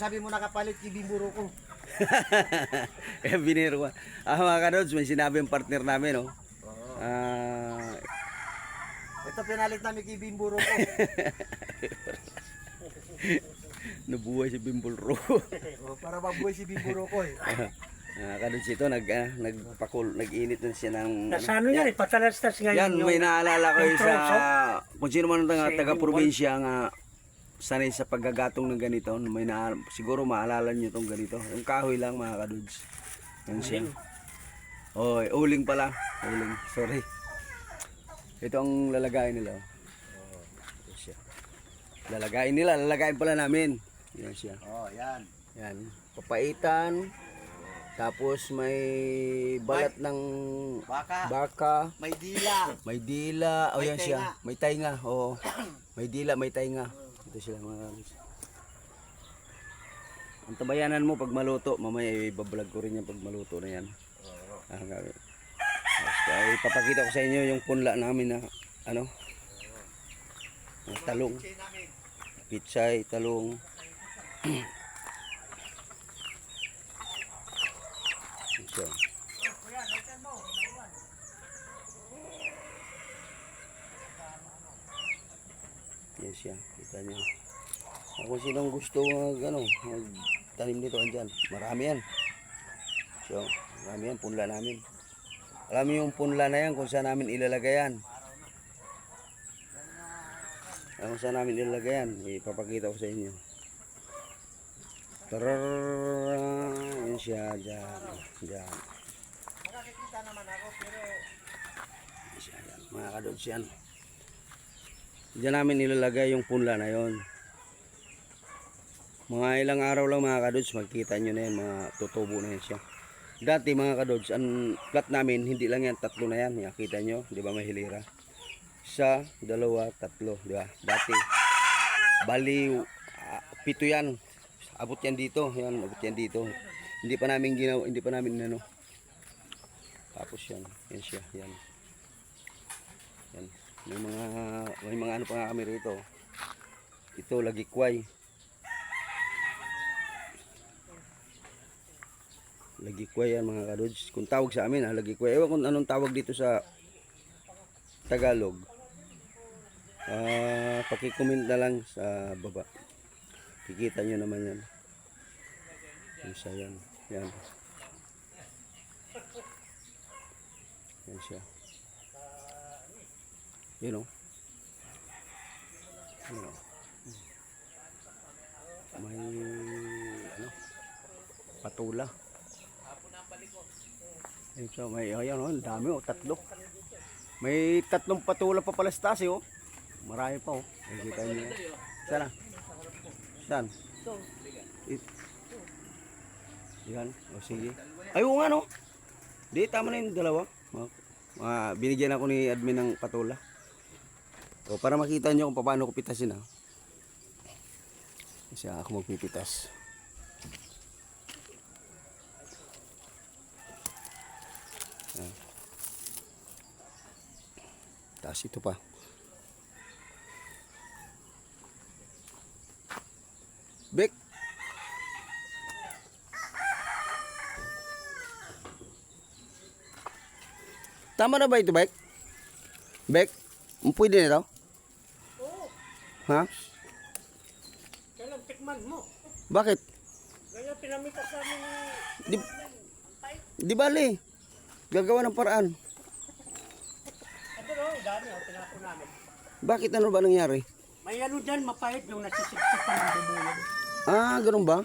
Sabi mo nakapalit kibimburo ko. Kaya biniro ko. Ah, mga kanods, may sinabi yung partner namin, no? Oo. Ah, Ito pinalit namin kibimburo ko. nabuhay si Bimbol Ro. oh, para mabuhay si bimburo ko eh. Mga kanods ito, nag, ah, nagpakul, nag-init na siya ng... Nasa ano yan eh, patalastas ngayon. Yan, may naalala ko yung sa... Kung sino man ang taga, taga-probinsya nga sanay sa paggagatong ng ganito, may na, siguro maalala nyo itong ganito. Yung kahoy lang mga kadudes. Yan siya. Oh, uling pala. Uling, sorry. Ito ang lalagayin nila. Oh, ito siya. Lalagayin nila, lalagayin pala namin. Yan siya. Oh, yan. Yan. Papaitan. Tapos may balat ng Baka. baka. May dila. May dila. O May yan siya. tainga. May tainga. Oo. May dila, may tainga. Ito sila mga kalis. Ang tabayanan mo pag maluto, mamaya ibablog ko rin yan pag maluto na yan. Ah, gagawin. Basta, ipapakita ko sa inyo yung punla namin na ano, talong, pitsay, talong. Yan siya. Kita niyo. Ako sinong gusto mag, ano, magtanim nito, andyan. Marami yan. So, marami yan, punla namin. Alam niyo yung punla na yan, kung saan namin ilalagay yan. Kung saan namin ilalagay yan, ipapakita ko sa inyo. Tararara, Diyan namin nilalagay yung punla na yon. Mga ilang araw lang mga kadods, magkita nyo na yan, mga tutubo na yan siya. Dati mga kadods, ang plat namin, hindi lang yan, tatlo na yan. Nakita nyo, di ba may hilira? Isa, dalawa, tatlo, di ba? Dati, bali, ah, pito yan. Abot yan dito, yan, abot yan dito. Hindi pa namin ginawa, hindi pa namin ano. Tapos yan, yan siya, yan. May mga may mga ano pa nga kami rito. Ito lagi kway. Lagi kway yan mga kadods. Kung tawag sa amin ha, lagi kway. Ewan kung anong tawag dito sa Tagalog. Ah, paki-comment na lang sa baba. Kikita nyo naman yan. Yan siya yan. Yan. Yan siya. Yun o. Yun o. May ano patula. Ayun so, may ayan o, ang dami o, tatlo. May tatlong patula pa pala sa taas eh, o. Marami pa o. Nakikita niyo. Saan ah? Saan? It. Yan, o sige. Ay, oo nga no. Di, tama na yung dalawa. Ah, binigyan ako ni admin ng patula. O, para makita nyo kung paano ko pitasin ha. Kasi ako magpipitas. Ah. Tapos ito pa. Bek! Tama na ba ito, Bek? Bek? Pwede na ito? Ha? Kailan tikman mo? Bakit? Ganyan pinamita sa amin ni... Di, di bali. Gagawa ng paraan. Ito no, dami oh, tinapon namin. Bakit ano ba nangyari? May ano dyan, mapait yung nasisiksik pa ng bubulong. Ah, ganun ba?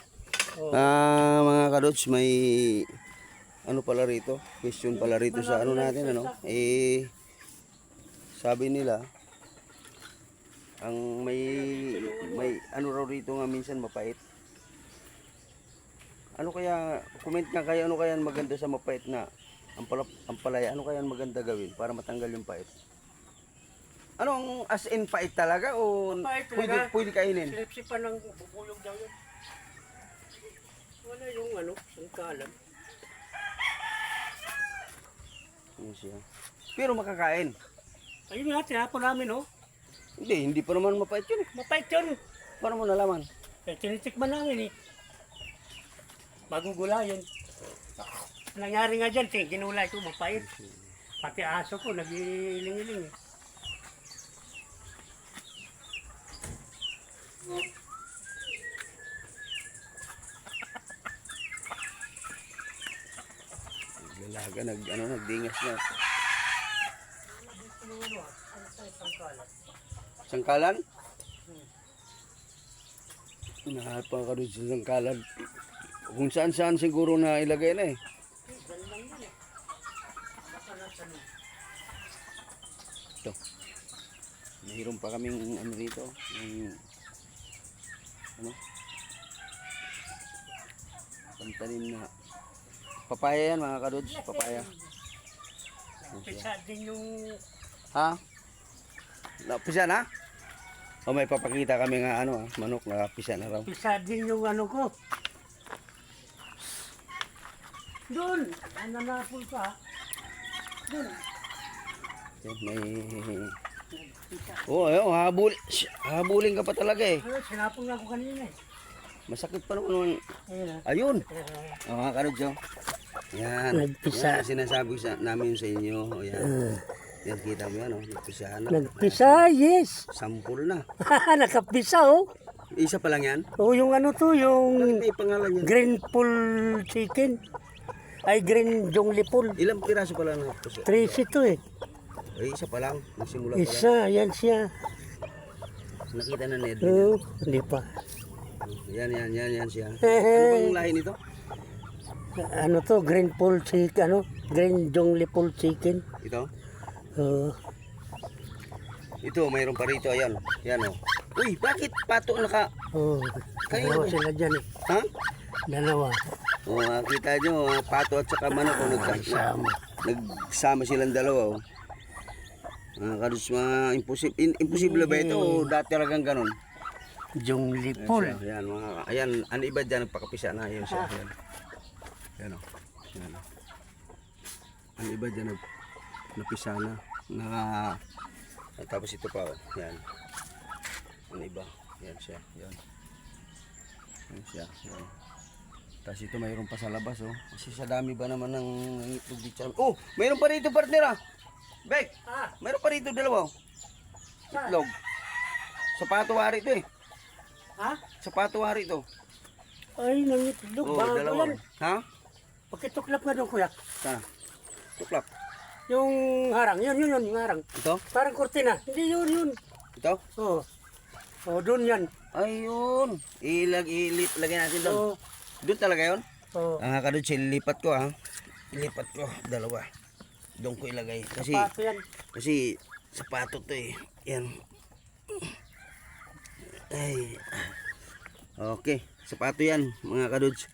Oo. Ah, mga kadots, may ano pala rito? Question pala rito sa ano natin, ano? Eh, sabi nila, ang may, may ano raw rito nga minsan mapait. Ano kaya, comment nga kaya ano kaya maganda sa mapait na ang, pala, ang palaya, ano kaya maganda gawin para matanggal yung pait? Anong as in pait talaga o Mapait pwede, talaga. pwede kainin? Sinipsipan ng bubulong daw yun. Wala yung ano, sangkalan. Yun siya. Pero makakain. Ayun nga, tinapon namin oh. Hindi, hindi pa naman mapait yun. eh. Mapait yun. Paano mo nalaman? Eh, tinitikman namin eh. Bagong gulayan. Nangyari nga dyan, ting, ginulay ko, mapait. Pati aso ko, nagiling-iling. Naglalaga, nag, ano, nagdingas na. Sangkalan? Nahalpa ka doon sa sangkalan. Kung saan saan siguro na ilagay na eh. Ito. Mayroon pa kaming ano dito. Yung, ano? Pantanim na. Papaya yan mga kadods. Papaya. Pisa din yung Ha? Napisa na? O may papakita kami nga ano, ah, manok na pisa na raw. Isa din yung ano ko. Doon! Ano na po pa? Doon. Yan, may... Oh, ayun, habul, habulin ka pa talaga eh. Ano, sinapong na ako kanina eh. Masakit pa naman. Ayun ah. Ayun. Eh, Oh, mga karods, oh. Yan. Nagpisa. Yan sinasabi sa, namin sa inyo. O, yan. Yan, kita mo yan, oh. Nagpisa na. Nagpisa, yes. Sampul na. Nakapisa oh. Isa pa lang yan. Oh, yung ano to, yung May pangalan yan. green pool chicken. Ay, green jonglipol. Ilang piraso pa lang nagpisa? Tracy to eh. Ay, isa pa lang. Nagsimula pa lang. Isa, yan siya. Nakita na Ned. Oh, hindi pa. Yan, yan, yan, yan siya. Ano bang lahi nito? Ano to, green pool chicken, ano? Green jonglipol chicken. Ito? Oh, Ito, mayroon pa rito. Ayan. Yan, oh. Uy, bakit pato naka... oh. Dalawa sila dyan eh. Ha? Dalawa. O, oh, kita nyo, ah, pato at saka manok. Oh, nagka, Sama. nagsama silang dalawa. Oh. Mga kadus, mga imposible, in, imposible ba ito? O dati talagang ganun? Jonglipol. Ayan, mga, ayan, ano iba dyan, nagpakapisa na. Ayan siya. Ayan. Ayan, oh. Ayan, oh. Ano iba dyan, na. Naka, at tapos ito pa, oh. Ayan. Ano iba? Ayan siya. Ayan. Ayan siya. Ayan. Tapos ito mayroon pa sa labas oh. Kasi sa dami ba naman ng itlog dito. Oh, mayroon pa rito partner ah. Bek, Ah, mayroon pa rito dalawa oh. Itlog. Sa patuwari ito eh. ha? Sa patuwari ito. Ay, nangitlog. Oh, dalawa. yan. Ha? Pagkituklap nga doon, kuya. Sana. Tuklap. Yung harang, yun, yun, yun, yung harang. Ito? Parang kortina. Hindi yun, yun. Ito? Oh. Oh, doon yan. Ayun. Ilag, ilip, lagay natin doon. Oh. Doon talaga yun? Oh. Ang uh, kadod lipat ko ha. Ilipat ko. Dalawa. Doon ko ilagay. Kasi, Pato yan. Kasi sapato to eh. Yan. Ay. Okay. Sapato yan mga kadods.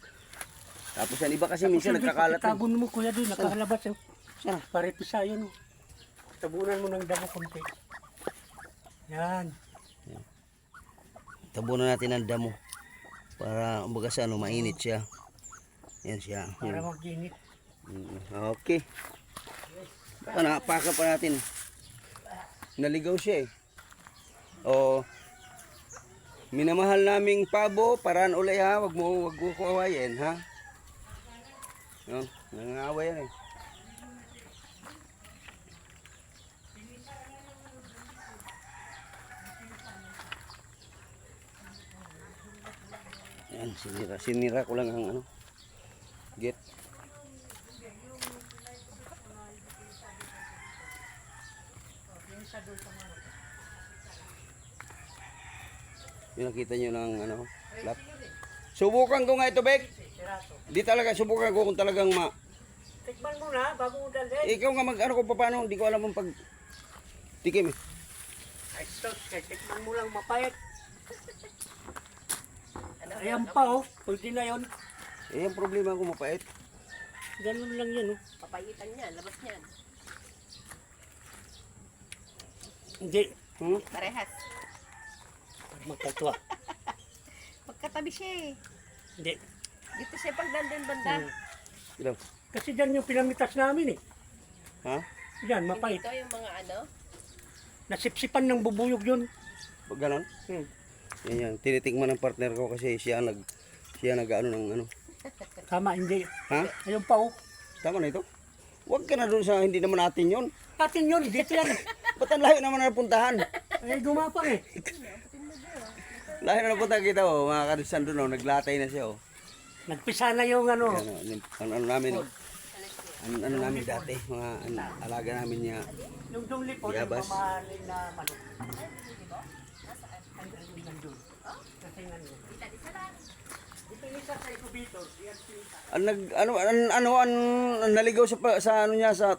Tapos yan iba kasi minsan nagkakalat. eh. Tabon mo, kuya, doon. Nakakalabas yun. Sana. Pare pisa yun. Tabunan mo ng damo konti. Yan. Tabunan natin ang damo. Para umbaga sa ano, mainit siya. Yan siya. Para Yan. mag-init. Mm, Okay. Baka nakapaka pa natin. Naligaw siya eh. O, minamahal naming pabo, paraan uli ha, wag mo, wag mo ko awayin ha. No, nangangaway yan eh. Yan, sinira, sinira ko lang ang ano, get. Yung nakita nyo ng ano, lap. Subukan ko nga ito, Bek. Di talaga, subukan ko kung talagang ma... Tikman mo na, bago mo dalhin. Ikaw nga mag ano kung paano, hindi ko alam ang pag... Tikim eh. Ay, tikman mo lang mapayat. Ayan pa oh, pwede na yun. Eh, ang problema ko mapait. Ganun lang yan oh. Papayitan niya, labas niyan. Hindi, Hmm? Parehas. magkatwa. Magkatabi siya eh. Hindi. Dito siya pag nandun banda. Ilaw. Kasi dyan yung pinamitas namin eh. Ha? Yan, mapait. Dito yung mga ano. Nasipsipan ng bubuyog yun. Pag ganon? Hmm. Yan yan. Tinitikman ng partner ko kasi siya nag... Siya nag ano ng ano. Tama, hindi. Ha? Ayun pa oh. Tama na ito? Huwag ka na doon sa hindi naman natin yun. Atin yun, dito yan. Ba't ang layo naman na napuntahan? Eh, gumapang eh. Layo na napuntahan kita oh, mga kadusan doon oh, naglatay na siya oh. Nagpisa na yung ano. Yan, oh, yung- ano, ano namin, ano, ano namin dati, mga ano, alaga namin niya. Yung dungli po, yung Yabas. mamahalin na manok. Ay, ay, nandun. Kasi nandun. Ito yung isa sa incubator. Yan, sinita. Ang nag, ano, ano, ano, an, ang naligaw sa, sa ano niya, sa,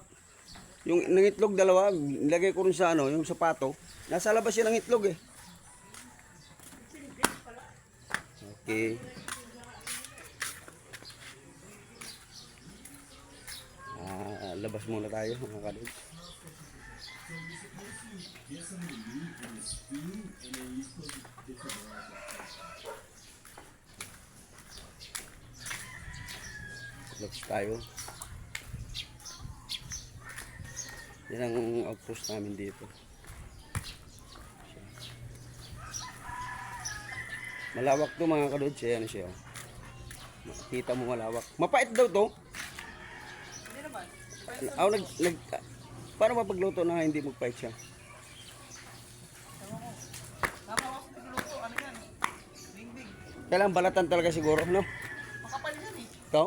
yung nangitlog dalawa, nilagay ko rin sa ano, yung sapato. Nasa labas yun ang itlog eh. Okay. Ah, labas muna tayo mga kadod. Labas tayo. Yan ang outpost namin dito. Malawak to mga kadod siya. Ano siya? Makikita mo malawak. Mapait daw to. Ako nag, nag, paano ba pagluto na hindi magpait siya? Kailangan balatan talaga siguro, no? Makapal yan eh. Ikaw?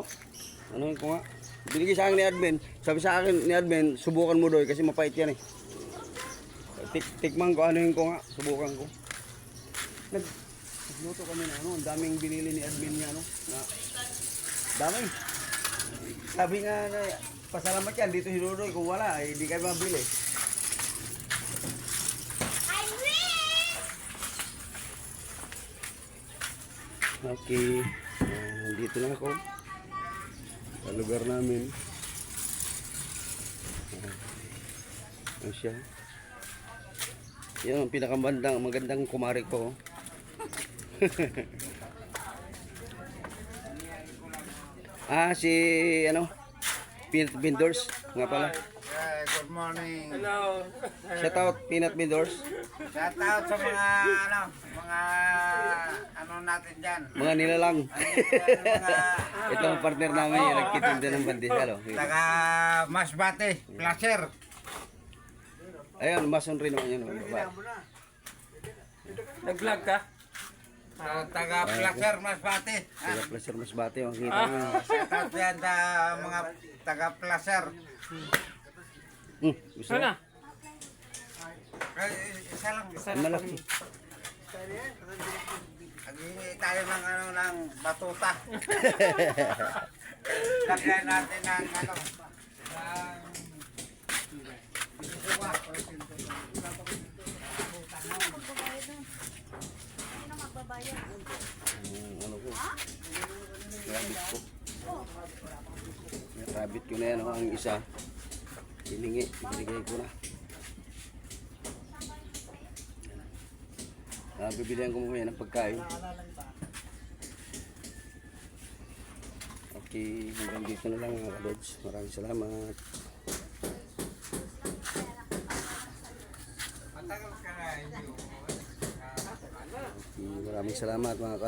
Ano yun ko nga? Binigay sa akin ni admin. Sabi sa akin ni admin, subukan mo doy kasi mapait yan eh. Tik tikman ko ano yun ko nga, subukan ko. Nag nagluto kami na ano, ang daming binili ni admin niya ano, na dami. Sabi nga na pasalamat yan dito si Dodoy kung wala, eh, hindi kami mabili. Okay, Ah, nandito na ako sa lugar namin. Ah, Ano siya? Yan ang pinakamagandang magandang kumari ko. ah, si ano? Peanut Vendors nga pala. good morning. Shout out Peanut Vendors. Shout out sa mga ano, mga ano natin dyan. Mga nilalang. mga Ito ang partner namin yung nagtitinda ng bandisal. Oh. taga Masbate, Placer. Ayun, mason rin naman yun. oh. Nag-vlog ka? So, taga Placer, Masbate. Sila pleasure mas bate. Ang kita mo. Shout out yan sa mga taga Placer. Hmm, gusto mo? Ay, isa lang. Ang malaki. Naghingi tayo ng ano ng batuta. Lagyan natin ng ano. ng- ano ko. Rabbit ko. Rabbit ko na yan. oh, ang isa. Hiningi. Binigay ko na. Ah, bibilihan ko mamaya ng pagkain. Okay, hanggang dito na lang mga kadods. Maraming salamat. Okay, maraming salamat mga kadods.